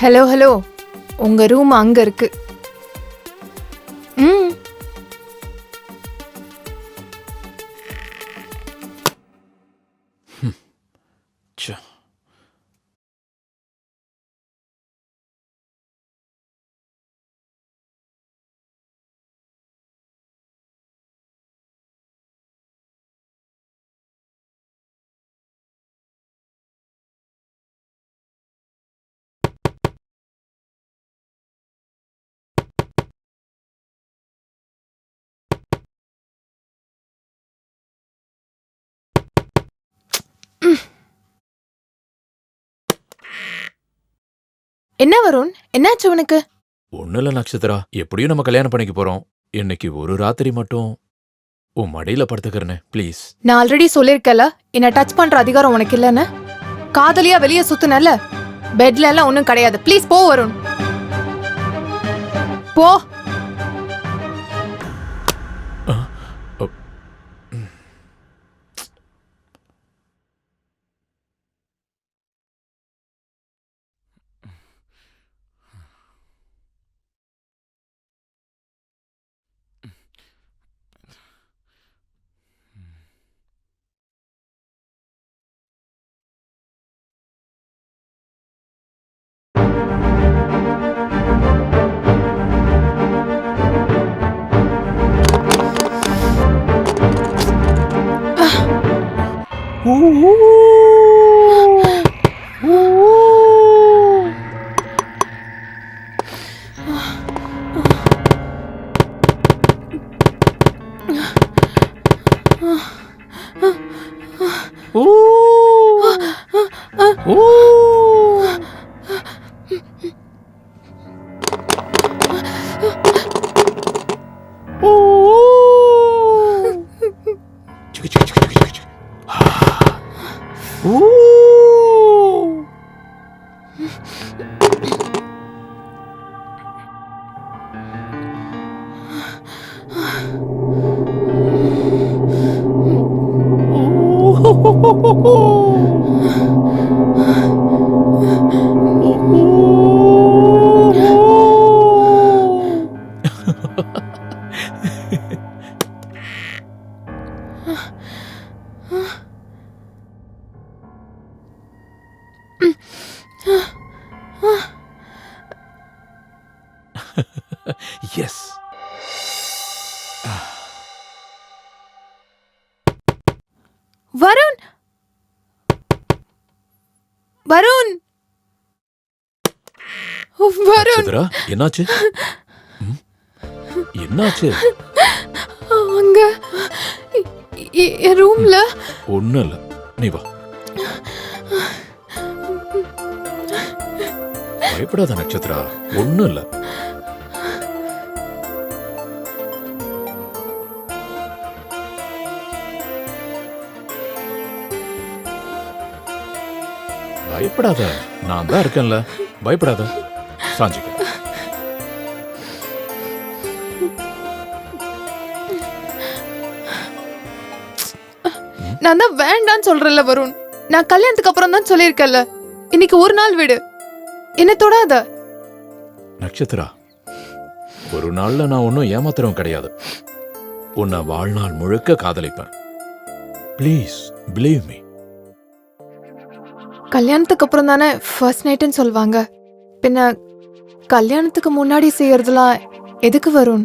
Hello hello உங்க room அங்கே இருக்கு. ம். என்ன வருண்? என்னாச்சு உனக்கு? ஒண்ணும் இல்ல நட்சத்திரா எப்படியும் நம்ம கல்யாணம் பண்ணிக்க போறோம். இன்னைக்கு ஒரு ராத்திரி மட்டும். உன் மடியில படுத்துக்கிறனே ப்ளீஸ். நான் ஆல்ரெடி சொல்லிருக்கல என்ன டச் பண்ற அதிகாரம் உனக்கு இல்லைன்னு? காதலியா வெளியே சுத்துனல பெட்ல எல்லாம் ஒண்ணும் கிடையாது. ப்ளீஸ் போ வருண். போ. 오! 오! 오! 저기 저기 저기 저기 저기. 아! 오! வருண்! வருண்! வருண்! நட்சத்திரா என்னாச்சு? ம்? என்னாச்சு? அங்க எ- என் ரூம்ல? ஒண்ணும் இல்ல. நீ வா. பயப்படாத நட்சத்திரா ஒண்ணும் இல்ல. பயப்படாத. நான் தான் இருக்கேன்ல. பயப்படாத. சாஞ்சிக்க. நான் தான் வேண்டான்னு சொல்றேன்ல வருண். நான் கல்யாணத்துக்கு அப்புறம் தான் சொல்லியிருக்கேன்ல. இன்னைக்கு ஒரு நாள் விடு. என்ன தொடாத. நட்சத்திரா ஒரு நாள்ல நான் ஒன்னும் ஏமாத்துறவன் கிடையாது. உன்னை வாழ்நாள் முழுக்க காதலிப்பேன். ப்ளீஸ் பிலீவ் மீ கல்யாணத்துக்கு அப்புறம் தானே ஃபர்ஸ்ட் நைட்டுன்னு சொல்லுவாங்க பின்ன கல்யாணத்துக்கு முன்னாடி செய்யறதுலாம் எதுக்கு வரும்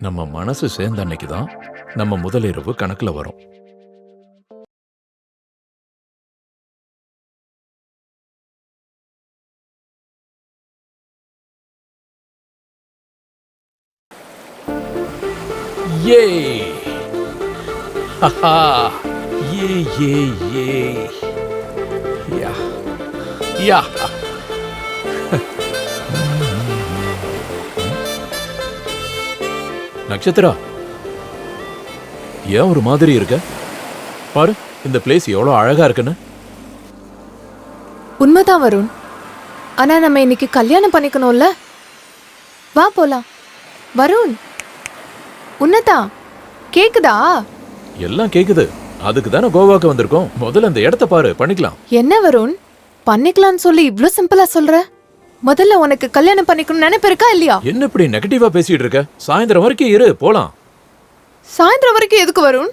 நம்ம மனசு சேர்ந்த அன்னைக்கு தான் நம்ம முதலிரவு கணக்குல வரும். ஏ. ஹஹா. ஏ ஏ ஏ. யா நட்சத்திரா? ஏன் ஒரு மாதிரி இருக்க? பாரு இந்த பிளேஸ் எவ்வளவு அழகா இருக்குன்னு. உண்மைதான் வருண். ஆனா நம்ம இன்னைக்கு கல்யாணம் பண்ணிக்கணும்ல? வா போலாம். வருண். உன்னதான் கேக்குதா? எல்லாம் கேக்குது. அதுக்கு தானே கோவாக்கு வந்திருக்கோம். முதல்ல இந்த இடத்த பாரு பண்ணிக்கலாம். என்ன வருண்? பண்ணிக்கலாம்னு சொல்லி இவ்ளோ சிம்பிளா சொல்ற? முதல்ல உனக்கு கல்யாணம் பண்ணிக்கணும் நினைப்பு இருக்கா இல்லையா? என்ன இப்படி நெகட்டிவா பேசிட்டு இருக்க? சாயந்தரம் வரைக்கும் இரு போலாம். சாயந்தரம் வரைக்கும் எதுக்கு வரும்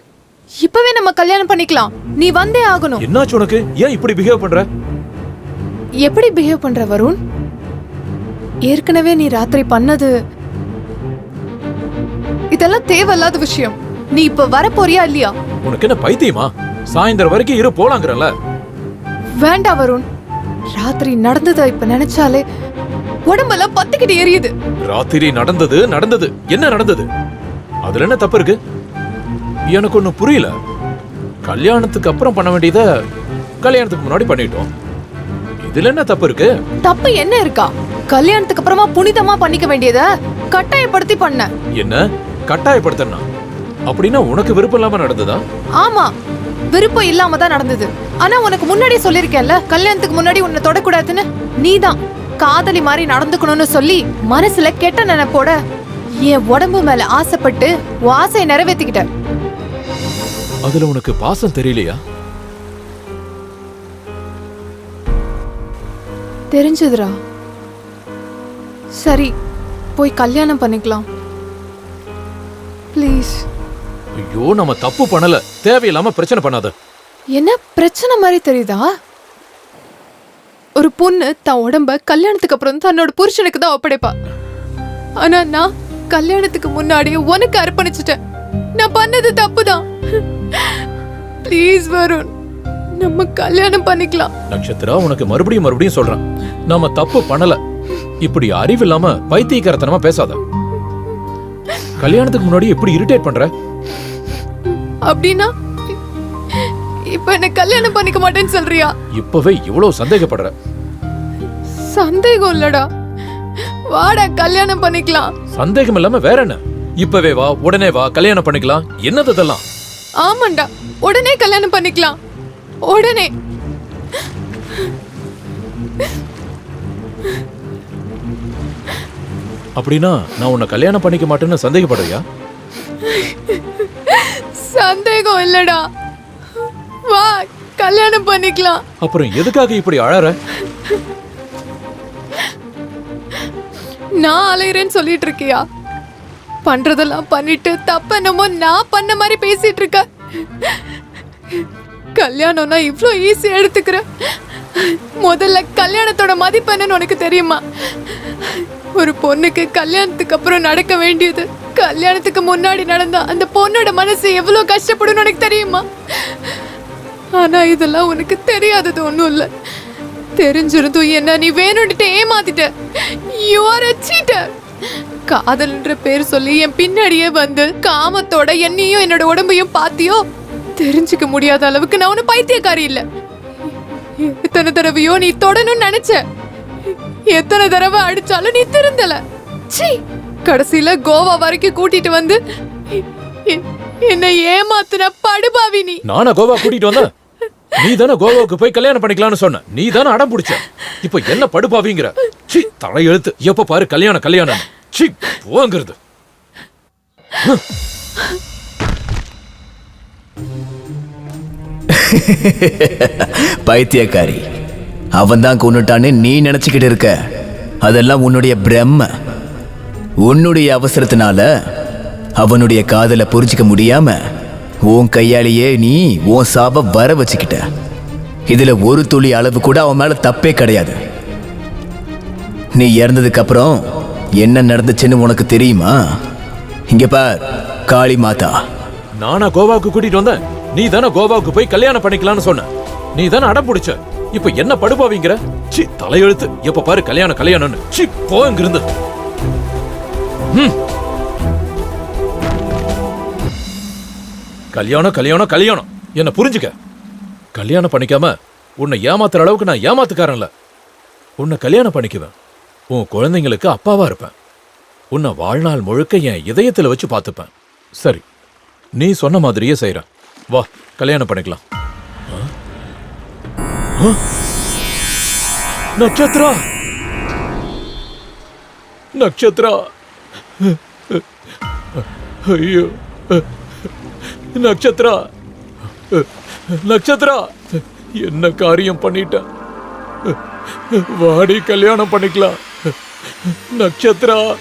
இப்பவே நம்ம கல்யாணம் பண்ணிக்கலாம். நீ வந்தே ஆகணும். என்னாச்சு உனக்கு? ஏன் இப்படி பிஹேவ் பண்ற? எப்படி பிஹேவ் பண்ற வருண்? ஏற்கனவே நீ ராத்திரி பண்ணது இதெல்லாம் தேவையில்லாத விஷயம். நீ இப்ப வர போறியா இல்லையா? உனக்கு என்ன பைத்தியமா? சாயந்தரம் வரைக்கும் இரு போலாங்கிறல்ல வேண்டாம் வருண். ராத்திரி நடந்ததை இப்ப நினைச்சாலே உடம்பெல்லாம் பத்துக்கிட்டு எரியுது. ராத்திரி நடந்தது நடந்தது. என்ன நடந்தது? அதுல என்ன தப்பு இருக்கு? எனக்கு ஒண்ணு புரியல. கல்யாணத்துக்கு அப்புறம் பண்ண வேண்டியத கல்யாணத்துக்கு முன்னாடி பண்ணிட்டோம். இதுல என்ன தப்பு இருக்கு? தப்பு என்ன இருக்கா? கல்யாணத்துக்கு அப்புறமா புனிதமா பண்ணிக்க வேண்டியத கட்டாயப்படுத்தி பண்ண. என்ன? கட்டாயப்படுத்தனா அப்படின்னா உனக்கு விருப்பம் இல்லாம நடந்ததா? ஆமா. விருப்பம் இல்லாம தான் நடந்தது. ஆனா உனக்கு முன்னாடியே சொல்லிருக்கேன்ல கல்யாணத்துக்கு முன்னாடி உன்னை தொடக்கூடாதுன்னு? நீதான் காதலி மாதிரி நடந்துக்கணும்னு சொல்லி மனசுல கெட்ட நினைப்போட என் உடம்பு மேல ஆசைப்பட்டு ஆசையை நிறைவேத்திக்கிட்ட. அதுல உனக்கு பாசம் தெரியலையா? தெரிஞ்சதுடா. சரி போய் கல்யாணம் பண்ணிக்கலாம். ப்ளீஸ் ஐயோ நம்ம தப்பு பண்ணல. தேவையில்லாம பிரச்சனை பண்ணாத. என்ன பிரச்சனை மாதிரி தெரியுதா? ஒரு பொண்ணு தன் உடம்ப கல்யாணத்துக்கு அப்புறம் தன்னோட புருஷனுக்கு தான் ஒப்படைப்பா. ஆனா நான் கல்யாணத்துக்கு முன்னாடியே உனக்கு அர்ப்பணிச்சிட்டேன். நான் பண்ணது தப்புதான். ப்ளீஸ் வருண் நம்ம கல்யாணம் பண்ணிக்கலாம். நட்சத்திரா உனக்கு மறுபடியும் மறுபடியும் சொல்றேன். நாம தப்பு பண்ணல. இப்படி அறிவில்லாம பைத்தியக்காரத்தனமா பேசாத. கல்யாணத்துக்கு முன்னாடி எப்படி இரிட்டேட் பண்ற? அப்படின்னா இப்ப என்ன கல்யாணம் பண்ணிக்க மாட்டேன்னு சொல்றியா? இப்பவே இவ்வளவு சந்தேகப்படுற. சந்தேகம் இல்லடா. வாடா கல்யாணம் பண்ணிக்கலாம். சந்தேகம் இல்லாம வேற என்ன? இப்பவே வா உடனே வா கல்யாணம் பண்ணிக்கலாம். என்னது இதெல்லாம்? ஆமாண்டா உடனே கல்யாணம் பண்ணிக்கலாம். உடனே. அப்படின்னா நான் உன்னை கல்யாணம் பண்ணிக்க மாட்டேன்னு சந்தேகப்படுறியா? சந்தேகம் இல்லடா. வா கல்யாணம் பண்ணிக்கலாம். அப்புறம் எதுக்காக இப்படி அழற? நான் அலையிறேன்னு சொல்லிட்டு இருக்கியா? பண்றதெல்லாம் பண்ணிட்டு தப்பு என்னமோ நான் பண்ண மாதிரி பேசிட்டு இருக்க. கல்யாணம்னா இவ்ளோ ஈஸியா எடுத்துக்கிற. முதல்ல கல்யாணத்தோட மதிப்பு என்னன்னு உனக்கு தெரியுமா? ஒரு பொண்ணுக்கு கல்யாணத்துக்கு அப்புறம் நடக்க வேண்டியது கல்யாணத்துக்கு முன்னாடி நடந்த அந்த பொண்ணோட மனசு எவ்வளோ கஷ்டப்படும்னு உனக்கு தெரியுமா? ஆனா இதெல்லாம் உனக்கு தெரியாதது ஒன்றும் இல்லை. தெரிஞ்சிருந்தும் என்ன நீ வேணும்ட்டு ஏமாத்திட்ட. யூ ஆர் a காதல்ன்ற பேர் சொல்லி என் பின்னாடியே வந்து காமத்தோட என்னையும் என்னோட உடம்பையும் பாத்தியோ தெரிஞ்சுக்க முடியாத அளவுக்கு நான் ஒன்றும் பைத்தியக்காரி இல்லை. எத்தனை தடவையோ நீ தொடணும்னு நினைச்ச. எத்தனை தடவை அடிச்சாலும் நீ திருந்தல. சீ கடைசியில கோவா வரைக்கும் கூட்டிட்டு வந்து என்னை ஏமாத்துன படுபாவி நீ நானா கோவா கூட்டிட்டு வந்தேன்? நீ தானே கோவாவுக்கு போய் கல்யாணம் பண்ணிக்கலாம்னு சொன்ன. நீ தானே அடம் பிடிச்ச. இப்போ என்ன படுபாவிங்கிற? சி தலையெழுத்து. எப்ப பாரு கல்யாணம் கல்யாணம் சி போங்கிறது. பைத்தியக்காரி அவன் தான் கொண்டுட்டான்னு நீ நினைச்சுக்கிட்டு இருக்க. அதெல்லாம் உன்னுடைய பிரம்ம. உன்னுடைய அவசரத்தினால அவனுடைய காதலை புரிஞ்சிக்க முடியாம உன் கையாலேயே நீ உன் சாப வர வச்சுக்கிட்ட. இதுல ஒரு துளி அளவு கூட அவன் மேல தப்பே கிடையாது. நீ இறந்ததுக்கு அப்புறம் என்ன நடந்துச்சுன்னு உனக்கு தெரியுமா? இங்க பார் காளி மாதா. நானா கோவாவுக்கு கூட்டிட்டு வந்தேன். நீ தானே கோவாவுக்கு போய் கல்யாணம் பண்ணிக்கலாம்னு சொன்ன. நீ தானே அடம் பிடிச்ச. இப்போ என்ன படுபாவிங்கிற? சி தலையெழுத்து. எப்ப பாரு கல்யாணம் கல்யாணம்னு. சி போங்கிருந்து கல்யாணம் கல்யாணம் கல்யாணம். என்ன புரிஞ்சுக்க? கல்யாணம் பண்ணிக்காம உன்னை ஏமாத்துற அளவுக்கு நான் ஏமாத்துக்காரன்ல. உன்னை கல்யாணம் பண்ணிக்குவேன். உன் குழந்தைங்களுக்கு அப்பாவா இருப்பேன். உன்னை வாழ்நாள் முழுக்க என் இதயத்துல வச்சு பார்த்துப்பேன். சரி நீ சொன்ன மாதிரியே செய்றேன். வா கல்யாணம் பண்ணிக்கலாம். நட்சத்திரா? நட்சத்திரா? ஐயோ. நட்சத்திரா. நட்சத்திரா. என்ன காரியம் பண்ணிட்டேன்? வாடி கல்யாணம் பண்ணிக்கலாம். நட்சத்திரா.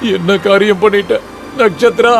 என்ன காரியம் பண்ணிட்ட நட்சத்திரா.